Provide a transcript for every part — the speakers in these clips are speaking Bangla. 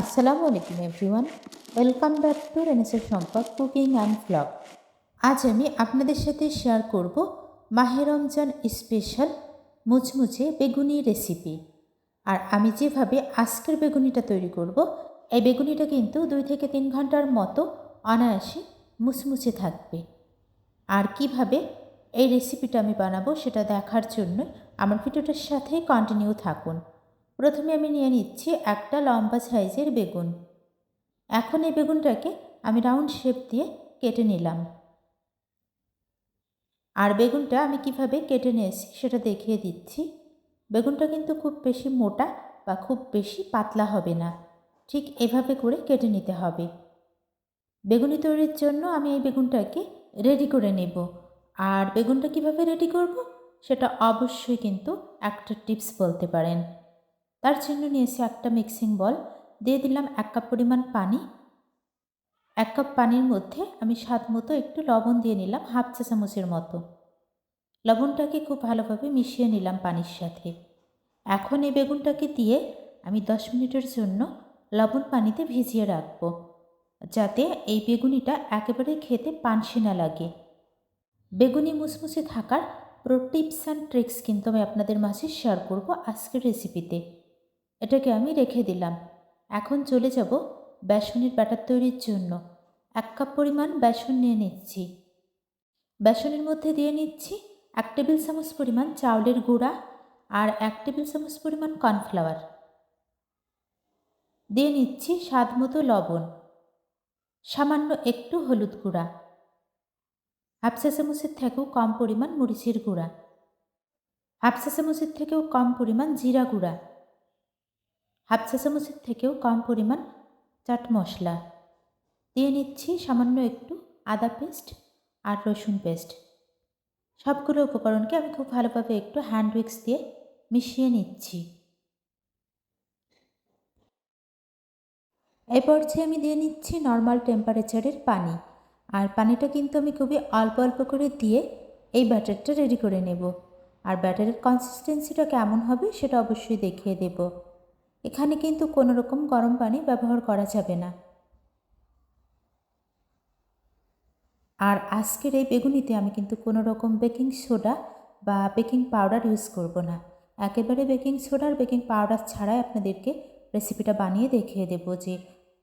আসসালামু আলাইকুম এভরিওয়ান। ওয়েলকাম ব্যাক টু রেনেসের সম্পদ কুকিং অ্যান্ড ব্লগ। আজ আমি আপনাদের সাথে শেয়ার করব মাহে রমজান স্পেশাল মুচমুচে বেগুনি রেসিপি। আর আমি যেভাবে আজকের বেগুনিটা তৈরি করব, এই বেগুনিটা কিন্তু দুই থেকে তিন ঘণ্টার মতো অনায়াসে মুচমুচে থাকবে। আর কীভাবে এই রেসিপিটা আমি বানাবো সেটা দেখার জন্য আমার ভিডিওটার সাথে কন্টিনিউ থাকুন। প্রথমে আমি নিয়ে নিচ্ছি একটা লম্বা সাইজের বেগুন। এখন এই বেগুনটাকে আমি রাউন্ড শেপ দিয়ে কেটে নিলাম। আর বেগুনটা আমি কীভাবে কেটে নিয়েছি সেটা দেখিয়ে দিচ্ছি। বেগুনটা কিন্তু খুব বেশি মোটা বা খুব বেশি পাতলা হবে না। ঠিক এভাবে করে কেটে নিতে হবে। বেগুনি তৈরির জন্য আমি এই বেগুনটাকে রেডি করে নেব। আর বেগুনটা কীভাবে রেডি করব সেটা অবশ্যই কিন্তু একটা টিপস বলতে পারেন। তার জন্য নিয়েছি একটা মিক্সিং বল দিয়ে দিলাম এক কাপ পরিমাণ পানি। এক কাপ পানির মধ্যে আমি স্বাদ মতো একটু লবণ দিয়ে নিলাম হাফ চা চামচের মতো। লবণটাকে খুব ভালোভাবে মিশিয়ে নিলাম পানির সাথে। এখন এই বেগুনটাকে দিয়ে আমি দশ মিনিটের জন্য লবণ পানিতে ভিজিয়ে রাখব, যাতে এই বেগুনিটা একেবারে খেতে পানসি না লাগে। বেগুনি মুসমুসে থাকার প্রো টিপস অ্যান্ড ট্রিক্স কিন্তু আমি আপনাদের মাঝে শেয়ার করব আজকের রেসিপিতে এটাকে আমি রেখে দিলাম। এখন চলে যাব বেসনের ব্যাটার তৈরির জন্য। এক কাপ পরিমাণ বেসন নিয়ে নিচ্ছি। বেসনের মধ্যে দিয়ে নিচ্ছি এক টেবিল চামচ পরিমাণ চাউলের গুঁড়া আর এক টেবিল চামচ পরিমাণ কর্নফ্লাওয়ার। দিয়ে নিচ্ছি স্বাদ মতো লবণ। সামান্য একটু হলুদ গুঁড়া। হাফ চামচের থেকেও কম পরিমাণ মরিচের গুঁড়া। হাফ চামচের থেকেও কম পরিমাণ জিরা গুঁড়া। হাফ চা চামচের থেকেও কম পরিমাণ চাট মশলা। দিয়ে নিচ্ছি সামান্য একটু আদা পেস্ট আর রসুন পেস্ট। সবগুলো উপকরণকে আমি খুব ভালোভাবে একটু হ্যান্ড উইক্স দিয়ে মিশিয়ে নিচ্ছি। এই পর্যায়ে আমি দিয়ে নিচ্ছি নর্মাল টেম্পারেচারের পানি। আর পানিটা কিন্তু আমি খুবই অল্প অল্প করে দিয়ে এই ব্যাটারটা রেডি করে নেব। আর ব্যাটারের কনসিস্টেন্সিটা কেমন হবে সেটা অবশ্যই দেখিয়ে দেবো। এখানে কিন্তু কোনো রকম গরম পানি ব্যবহার করা যাবে না। আর আজকের এই বেগুনিতে আমি কিন্তু কোনো রকম বেকিং সোডা বা বেকিং পাউডার ইউজ করব না। একেবারে বেকিং সোডা আর বেকিং পাউডার ছাড়াই আপনাদেরকে রেসিপিটা বানিয়ে দেখিয়ে দেব যে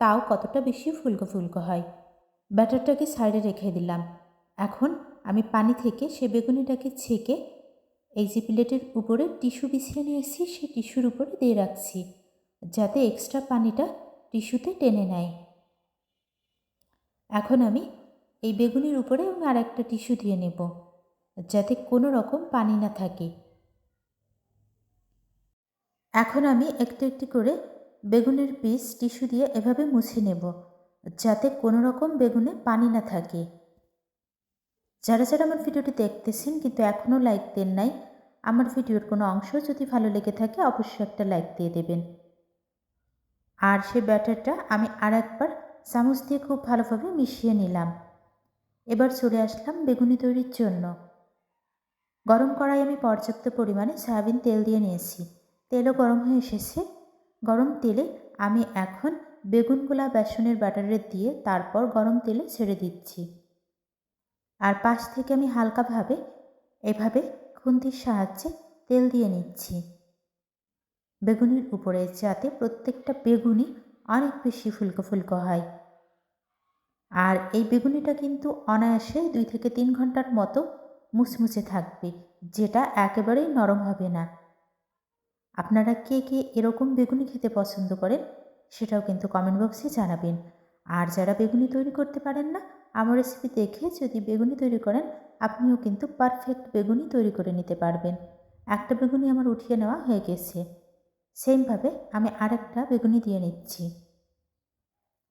তাও কতটা বেশি ফুলকো ফুলকো হয়। ব্যাটারটাকে সাইডে রেখে দিলাম। এখন আমি পানি থেকে সে বেগুনিটাকে ছেঁকে এই যে প্লেটের উপরে টিস্যু বিছিয়ে নিয়েছি সেই টিস্যুর উপরে দিয়ে রাখছি। যাতে এক্সট্রা পানিটা টিস্যুতে টেনে নেয়। এখন আমি এই বেগুনির উপরে আমি আর একটা টিস্যু দিয়ে নেব, যাতে কোনো রকম পানি না থাকে। এখন আমি একটু একটু করে বেগুনের পিস টিস্যু দিয়ে এভাবে মুছে নেব, যাতে কোনো রকম বেগুনে পানি না থাকে। যারা যারা আমার ভিডিওটি দেখতেছেন কিন্তু এখনও লাইক দেন নাই, আমার ভিডিওর কোনো অংশ যদি ভালো লেগে থাকে অবশ্যই একটা লাইক দিয়ে দেবেন। আর সে ব্যাটারটা আমি আর একবার চামচ দিয়ে খুব ভালোভাবে মিশিয়ে নিলাম। এবার চলে আসলাম বেগুনি তৈরির জন্য। গরম কড়াই আমি পর্যাপ্ত পরিমাণে সয়াবিন তেল দিয়ে নিয়েছি। তেলও গরম হয়ে এসেছে। গরম তেলে আমি এখন বেগুন বেগুনগুলা বেসনের ব্যাটারে দিয়ে তারপর গরম তেলে ছেড়ে দিচ্ছি। আর পাশ থেকে আমি হালকাভাবে, এভাবে খুন্তির সাহায্যে তেল দিয়ে নিচ্ছি। বেগুনির উপরে যাতে প্রত্যেকটা বেগুনি অনেক বেশি ফুলকো ফুলকো হয়। আর এই বেগুনিটা কিন্তু অনায়াসে দুই থেকে তিন ঘণ্টার মতো মুচমুচে থাকবে, যেটা একেবারেই নরম হবে না। আপনারা কে কে এরকম বেগুনি খেতে পছন্দ করেন, সেটাও কিন্তু কমেন্ট বক্সে জানাবেন। আর যারা বেগুনি তৈরি করতে পারেন না, আমার রেসিপি দেখে যদি বেগুনি তৈরি করেন, আপনিও কিন্তু পারফেক্ট বেগুনি তৈরি করে নিতে পারবেন। একটা বেগুনি আমার উঠিয়ে নেওয়া হয়ে গেছে। সেমভাবে আমি আরেকটা বেগুনি দিয়ে নিচ্ছি।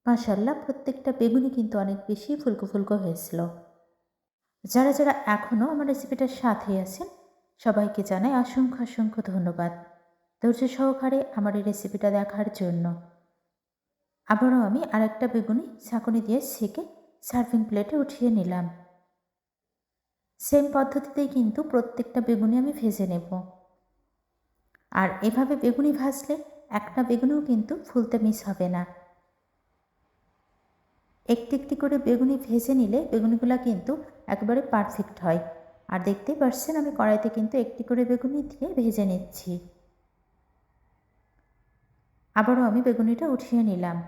মাশাল্লাহ প্রত্যেকটা বেগুনি কিন্তু অনেক বেশি ফুলকো ফুলকো হয়েছিল। যারা যারা এখনও আমার রেসিপিটার সাথে আছেন, সবাইকে জানাই অসংখ্য অসংখ্য ধন্যবাদ। ধৈর্য সহকারে আমার এই রেসিপিটা দেখার জন্য। আবারও আমি আরেকটা বেগুনি ছাঁকুনি দিয়ে সেকে সার্ভিং প্লেটে উঠিয়ে নিলাম। সেম পদ্ধতিতেই কিন্তু প্রত্যেকটা বেগুনি আমি ভেজে নেব। আর এভাবে বেগুনি ভাজলে একটা বেগুনও কিন্তু ফুলতে মিস হবে না। একটি একটি করে বেগুনি ভেজে নিলে বেগুনিগুলো কিন্তু একবারে পারফেক্ট হয়। আর দেখতেই পাচ্ছেন আমি কড়াইতে কিন্তু একটি করে বেগুনি দিয়ে ভেজে নিচ্ছি। আবারও আমি বেগুনিটা উঠিয়ে নিলাম।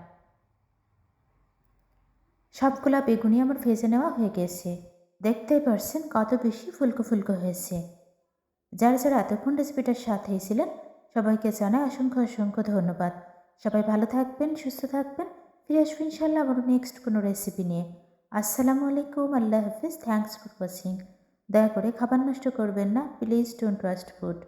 সবগুলা বেগুনি আমার ভেজে নেওয়া হয়ে গেছে। দেখতেই পারছেন কত বেশি ফুলকো ফুলকো হয়েছে। যারা যারা এতক্ষণ রেসিপিটার সাথে ছিলেন, সবাইকে জানাই অসংখ্য অসংখ্য ধন্যবাদ। সবাই ভালো থাকবেন, সুস্থ থাকবেন। ফিরে আসবেন ইনশাল্লাহ আবার নেক্সট কোনো রেসিপি নিয়ে। আসসালামু আলাইকুম, আল্লাহ হাফিজ থ্যাংকস ফর ওয়াচিং দয়া করে খাবার নষ্ট করবেন না প্লিজ ডোন্ট ওয়াস্ট ফুড